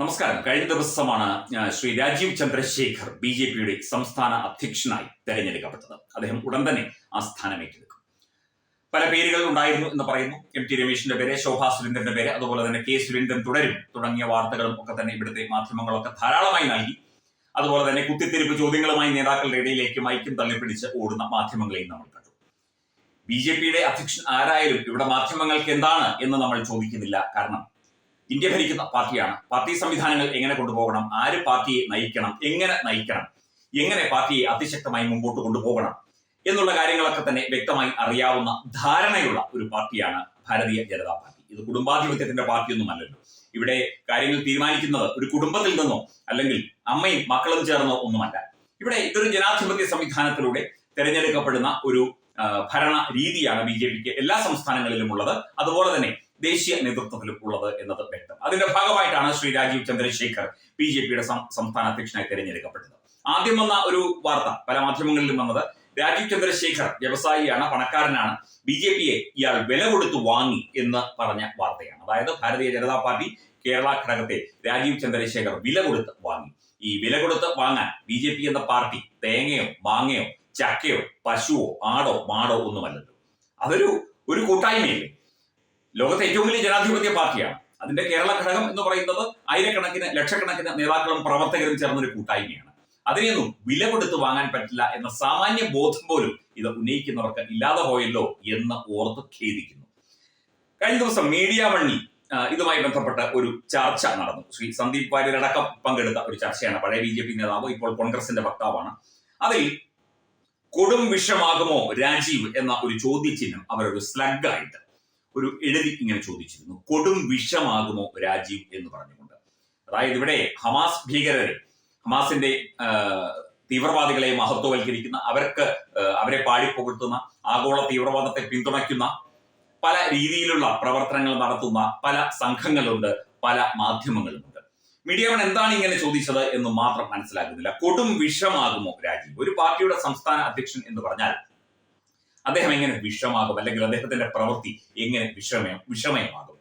നമസ്കാരം. കഴിഞ്ഞ ദിവസമാണ് ശ്രീ രാജീവ് ചന്ദ്രശേഖർ ബി ജെ പിയുടെ സംസ്ഥാന അധ്യക്ഷനായി തെരഞ്ഞെടുക്കപ്പെട്ടത്. അദ്ദേഹം ഉടൻ തന്നെ ആ സ്ഥാനം ഏറ്റെടുക്കും പല പേരുകൾ ഉണ്ടായിരുന്നു എന്ന് പറയുന്നു. എം ടി രമേശിന്റെ പേര് ശോഭാ സുരേന്ദ്രന്റെ പേര് അതുപോലെ തന്നെ കെ സുരേന്ദ്രൻ തുടരും. തുടങ്ങിയ വാർത്തകളും ഒക്കെ തന്നെ ഇവിടുത്തെ മാധ്യമങ്ങളൊക്കെ ധാരാളമായി നൽകി. അതുപോലെ തന്നെ കുത്തിത്തിരിപ്പ് ചോദ്യങ്ങളുമായി നേതാക്കളുടെ ഇടയിലേക്ക് മൈക്കും തള്ളിപ്പിടിച്ച് ഓടുന്ന മാധ്യമങ്ങളെയും നമ്മൾ കണ്ടു. ബി ജെ പിയുടെ അധ്യക്ഷൻ ആരായാലും ഇവിടെ മാധ്യമങ്ങൾക്ക് എന്താണ് എന്ന് നമ്മൾ ചോദിക്കുന്നില്ല. കാരണം ഇന്ത്യ ഭരിക്കുന്ന പാർട്ടിയാണ്. പാർട്ടി സംവിധാനങ്ങൾ എങ്ങനെ കൊണ്ടുപോകണം? ആര് പാർട്ടിയെ നയിക്കണം? എങ്ങനെ നയിക്കണം? എങ്ങനെ പാർട്ടിയെ അതിശക്തമായി മുമ്പോട്ട് കൊണ്ടുപോകണം? എന്നുള്ള കാര്യങ്ങളൊക്കെ തന്നെ വ്യക്തമായി അറിയാവുന്ന ധാരണയുള്ള ഒരു പാർട്ടിയാണ് ഭാരതീയ ജനതാ പാർട്ടി. ഇത് കുടുംബാധിപത്യത്തിന്റെ പാർട്ടിയൊന്നുമല്ലല്ലോ. ഇവിടെ കാര്യങ്ങൾ തീരുമാനിക്കുന്നത് ഒരു കുടുംബത്തിൽ നിന്നോ അല്ലെങ്കിൽ അമ്മയും മക്കളും ചേർന്നോ ഒന്നുമല്ല. ഇവിടെ ഇതൊരു ജനാധിപത്യ സംവിധാനത്തിലൂടെ തെരഞ്ഞെടുക്കപ്പെടുന്ന ഒരു ഭരണ രീതിയാണ് ബി ജെ പിക്ക് എല്ലാ സംസ്ഥാനങ്ങളിലും ഉള്ളത്. അതുപോലെ തന്നെ ദേശീയ നേതൃത്വത്തിലും ഉള്ളത് എന്നത് വ്യക്തം. അതിന്റെ ഭാഗമായിട്ടാണ് ശ്രീ രാജീവ് ചന്ദ്രശേഖർ ബി ജെ പിയുടെ സംസ്ഥാന അധ്യക്ഷനായി തെരഞ്ഞെടുക്കപ്പെട്ടത്. ആദ്യം വന്ന ഒരു വാർത്ത പല മാധ്യമങ്ങളിലും വന്നത് രാജീവ് ചന്ദ്രശേഖർ വ്യവസായിയാണ് പണക്കാരനാണ്. ബി ജെ പിയെ ഇയാൾ വില കൊടുത്തു വാങ്ങി എന്ന് പറഞ്ഞ വാർത്തയാണ്. അതായത് ഭാരതീയ ജനതാ പാർട്ടി കേരള ഘടകത്തെ രാജീവ് ചന്ദ്രശേഖർ വില കൊടുത്ത് വാങ്ങി. ഈ വില കൊടുത്ത് വാങ്ങാൻ ബി ജെ പി എന്ന പാർട്ടി തേങ്ങയോ മാങ്ങയോ ചക്കയോ പശുവോ ആടോ മാടോ ഒന്നുമല്ലല്ലോ. അതൊരു ഒരു കൂട്ടായ്മയല്ലേ? ലോകത്തെ ഏറ്റവും വലിയ ജനാധിപത്യ പാർട്ടിയാണ്. അതിന്റെ കേരള ഘടകം എന്ന് പറയുന്നത് ആയിരക്കണക്കിന് ലക്ഷക്കണക്കിന് നേതാക്കളും പ്രവർത്തകരും ചേർന്ന ഒരു കൂട്ടായ്മയാണ്. അതിനെയൊന്നും വില കൊടുത്ത് വാങ്ങാൻ പറ്റില്ല എന്ന സാമാന്യ ബോധം പോലും ഇത് ഉന്നയിക്കുന്നവർക്ക് ഇല്ലാതെ പോയല്ലോ എന്ന് ഓർത്ത് ഖേദിക്കുന്നു. കഴിഞ്ഞ ദിവസം മീഡിയ വണ്ണി ഇതുമായി ബന്ധപ്പെട്ട ഒരു ചർച്ച നടന്നു. ശ്രീ സന്ദീപ് വാര്യരടക്കം പങ്കെടുത്ത ഒരു ചർച്ചയാണ്. പഴയ ബി ജെ പി നേതാവ് ഇപ്പോൾ കോൺഗ്രസിന്റെ വക്താവാണ്. അതിൽ കൊടും വിഷമാകുമോ രാജീവ് എന്ന ഒരു ചോദ്യചിഹ്നം അവരൊരു സ്ലഗ് ആയിട്ട് ഒരു എഴുതി ഇങ്ങനെ ചോദിച്ചിരുന്നു. കൊടും വിഷമാകുമോ രാജീവ്? എന്ന് പറഞ്ഞുകൊണ്ട്. അതായത് ഇവിടെ ഹമാസ് ഭീകരരെ ഹമാസിന്റെ തീവ്രവാദികളെ മഹത്വവൽക്കരിക്കുന്ന അവർക്ക് അവരെ പാടിപ്പുകഴ്ത്തുന്ന ആഗോള തീവ്രവാദത്തെ പിന്തുണയ്ക്കുന്ന പല രീതിയിലുള്ള പ്രവർത്തനങ്ങൾ നടത്തുന്ന പല സംഘങ്ങളുണ്ട് പല മാധ്യമങ്ങളുമുണ്ട്. മീഡിയ വൺ എന്താണ് ഇങ്ങനെ ചോദിച്ചത് എന്ന് മാത്രം മനസ്സിലാക്കുന്നില്ല കൊടും വിഷമാകുമോ രാജീവ്? ഒരു പാർട്ടിയുടെ സംസ്ഥാന അധ്യക്ഷൻ എന്ന് പറഞ്ഞാൽ അദ്ദേഹം എങ്ങനെ വിഷമാകും അല്ലെങ്കിൽ അദ്ദേഹത്തിന്റെ പ്രവൃത്തി എങ്ങനെ വിഷമയം വിഷമയമാകും?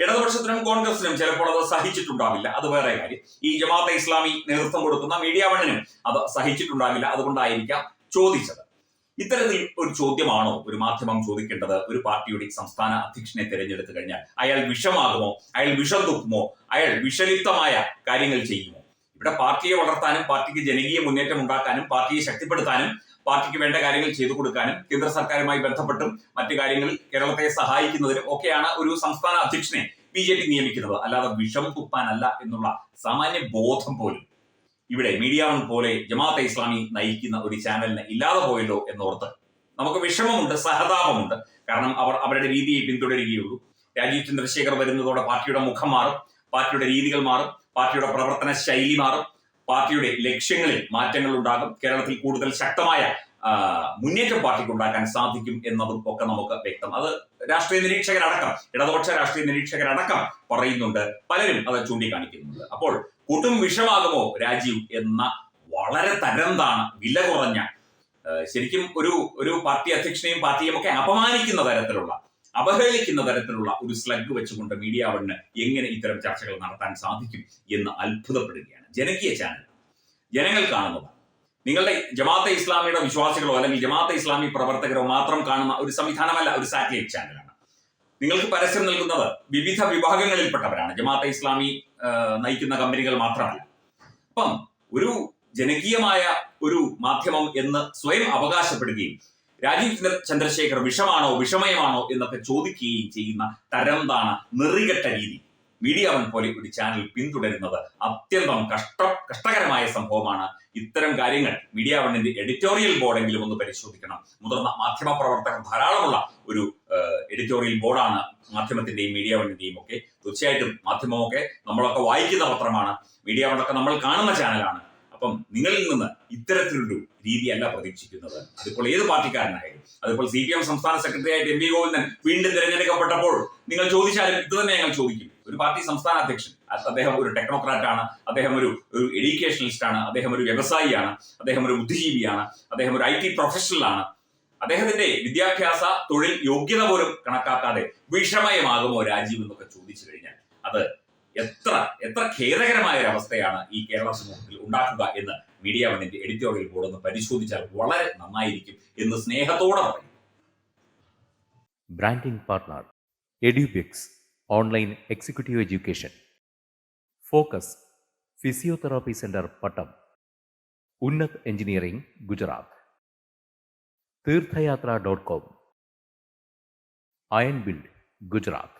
ഇടതുപക്ഷത്തിനും കോൺഗ്രസിനും ചിലപ്പോൾ അത് സഹിച്ചിട്ടുണ്ടാവില്ല. അത് വേറെ കാര്യം. ഈ ജമാഅത്തെ ഇസ്ലാമി നേതൃത്വം കൊടുക്കുന്ന മീഡിയ വണ്ണിനും അത് സഹിച്ചിട്ടുണ്ടാവില്ല. അതുകൊണ്ടായിരിക്കാം ചോദിച്ചത്. ഇത്തരത്തിൽ ഒരു ചോദ്യമാണോ ഒരു മാധ്യമം ചോദിക്കേണ്ടത്? ഒരു പാർട്ടിയുടെ സംസ്ഥാന അധ്യക്ഷനെ തിരഞ്ഞെടുത്തു കഴിഞ്ഞാൽ അയാൾ വിഷമാകുമോ? അയാൾ വിഷം തുപ്പുമോ അയാൾ വിഷലിപ്തമായ കാര്യങ്ങൾ ചെയ്യുമോ? ഇവിടെ പാർട്ടിയെ വളർത്താനും പാർട്ടിക്ക് ജനകീയ മുന്നേറ്റം ഉണ്ടാക്കാനും പാർട്ടിയെ ശക്തിപ്പെടുത്താനും പാർട്ടിക്ക് വേണ്ട കാര്യങ്ങൾ ചെയ്തു കൊടുക്കാനും കേന്ദ്ര സർക്കാരുമായി ബന്ധപ്പെട്ടും മറ്റു കാര്യങ്ങളിൽ കേരളത്തെ സഹായിക്കുന്നതിനും ഒക്കെയാണ് ഒരു സംസ്ഥാന അധ്യക്ഷനെ ബി ജെ പി നിയമിക്കുന്നത്. അല്ലാതെ വിഷം തുപ്പാനല്ല എന്നുള്ള സാമാന്യ ബോധം പോലും ഇവിടെ മീഡിയ വൺ പോലെ ജമാഅത്തെ ഇസ്ലാമി നയിക്കുന്ന ഒരു ചാനലിന് ഇല്ലാതെ പോയല്ലോ എന്നോർത്ത് നമുക്ക് വിഷമമുണ്ട് സഹതാപമുണ്ട്. കാരണം അവർ അവരുടെ രീതിയെ പിന്തുടരുകയുള്ളൂ. രാജീവ് ചന്ദ്രശേഖർ വരുന്നതോടെ പാർട്ടിയുടെ മുഖം മാറും പാർട്ടിയുടെ രീതികൾ മാറും പാർട്ടിയുടെ പ്രവർത്തന ശൈലി മാറും. പാർട്ടിയുടെ ലക്ഷ്യങ്ങളിൽ മാറ്റങ്ങൾ ഉണ്ടാകും. കേരളത്തിൽ കൂടുതൽ ശക്തമായ മുന്നേറ്റം പാർട്ടിക്ക് ഉണ്ടാക്കാൻ സാധിക്കും എന്നതും ഒക്കെ നമുക്ക് വ്യക്തം. അത് രാഷ്ട്രീയ നിരീക്ഷകരടക്കം ഇടതുപക്ഷ രാഷ്ട്രീയ നിരീക്ഷകരടക്കം പറയുന്നുണ്ട്. പലരും അത് ചൂണ്ടിക്കാണിക്കുന്നുണ്ട്. അപ്പോൾ കൂട്ടും വിഷമാകുമോ രാജീവ് എന്ന വളരെ തരംതാണ് വില കുറഞ്ഞ ശരിക്കും ഒരു ഒരു പാർട്ടി അധ്യക്ഷനെയും പാർട്ടിയും ഒക്കെ അപമാനിക്കുന്ന തരത്തിലുള്ള അവഹേളിക്കുന്ന തരത്തിലുള്ള ഒരു സ്ലഗ് വെച്ചുകൊണ്ട് മീഡിയ വണ്ണ് എങ്ങനെ ഇത്തരം ചർച്ചകൾ നടത്താൻ സാധിക്കും എന്ന് അത്ഭുതപ്പെടുകയാണ്. ജനകീയ ചാനൽ ജനങ്ങൾ കാണുന്നതാണ്. നിങ്ങളുടെ ജമാഅത്തെ ഇസ്ലാമിയുടെ വിശ്വാസികളോ അല്ലെങ്കിൽ ജമാഅത്തെ ഇസ്ലാമി പ്രവർത്തകരോ മാത്രം കാണുന്ന ഒരു സംവിധാനമല്ല ഒരു സാറ്റലൈറ്റ് ചാനലാണ് നിങ്ങൾക്ക് പരസ്യം നൽകുന്നത് വിവിധ വിഭാഗങ്ങളിൽപ്പെട്ടവരാണ്. ജമാഅത്തെ ഇസ്ലാമി നയിക്കുന്ന കമ്പനികൾ മാത്രമല്ല. അപ്പം ഒരു ജനകീയമായ ഒരു മാധ്യമം എന്ന് സ്വയം അവകാശപ്പെടുകയും രാജീവ് ചന്ദ്ര- ചന്ദ്രശേഖർ വിഷമാണോ വിഷമയമാണോ എന്നൊക്കെ ചോദിക്കുകയും ചെയ്യുന്ന തരം താണ നിറികെട്ട രീതി. മീഡിയ വൺ പോലെ ഒരു ചാനൽ പിന്തുടരുന്നത് അത്യന്തം കഷ്ട കഷ്ടകരമായ സംഭവമാണ്. ഇത്തരം കാര്യങ്ങൾ മീഡിയ വണ്ണിന്റെ എഡിറ്റോറിയൽ ബോർഡെങ്കിലും ഒന്ന് പരിശോധിക്കണം. മുതിർന്ന മാധ്യമ പ്രവർത്തകർ ധാരാളമുള്ള ഒരു എഡിറ്റോറിയൽ ബോർഡാണ് മാധ്യമത്തിന്റെയും മീഡിയ വണ്ണിന്റെയും ഒക്കെ. തീർച്ചയായിട്ടും മാധ്യമമൊക്കെ നമ്മളൊക്കെ വായിക്കുന്ന പത്രമാണ്. മീഡിയ വണ്ണൊക്കെ നമ്മൾ കാണുന്ന ചാനലാണ്. അപ്പം നിങ്ങളിൽ നിന്ന് ഇത്തരത്തിലൊരു രീതിയല്ല പ്രതീക്ഷിക്കുന്നത്. അതിപ്പോൾ ഏത് പാർട്ടിക്കാരനായാലും. അതിപ്പോൾ സി പി എം സംസ്ഥാന സെക്രട്ടറി ആയിട്ട് എം വി ഗോവിന്ദൻ വീണ്ടും തിരഞ്ഞെടുക്കപ്പെട്ടപ്പോൾ നിങ്ങൾ ചോദിച്ചാലും ഇത് തന്നെ ഞങ്ങൾ ചോദിക്കും. ഒരു പാർട്ടി സംസ്ഥാന അധ്യക്ഷൻ അദ്ദേഹം ഒരു ടെക്നോക്രാറ്റ് ആണ് അദ്ദേഹം ഒരു ഒരു എഡ്യൂക്കേഷണലിസ്റ്റ് ആണ് അദ്ദേഹം ഒരു വ്യവസായിയാണ് അദ്ദേഹം ഒരു ബുദ്ധിജീവിയാണ് അദ്ദേഹം ഒരു ഐ ടി പ്രൊഫഷണൽ ആണ്. അദ്ദേഹത്തിന്റെ വിദ്യാഭ്യാസ തൊഴിൽ യോഗ്യത പോലും കണക്കാക്കാതെ വിഷമയമാകുമോ രാജീവ് എന്നൊക്കെ ചോദിച്ചു കഴിഞ്ഞാൽ അത് എത്ര എത്ര ഖേദകരമായ ഒരു അവസ്ഥയാണ് ഈ കേരള സമൂഹത്തിൽ ഉണ്ടാക്കുക എന്ന് മീഡിയ വണ്ണിന്റെ എഡിറ്റോറിയൽ ബോർഡ് ഒന്ന് പരിശോധിച്ചാൽ വളരെ നന്നായിരിക്കും എന്ന് സ്നേഹത്തോടെ പറയും. Branding partner Edubix online executive education focus physiotherapy centre Pattom Unnath engineering Gujarat Theerthayathra dot com iron build Gujarat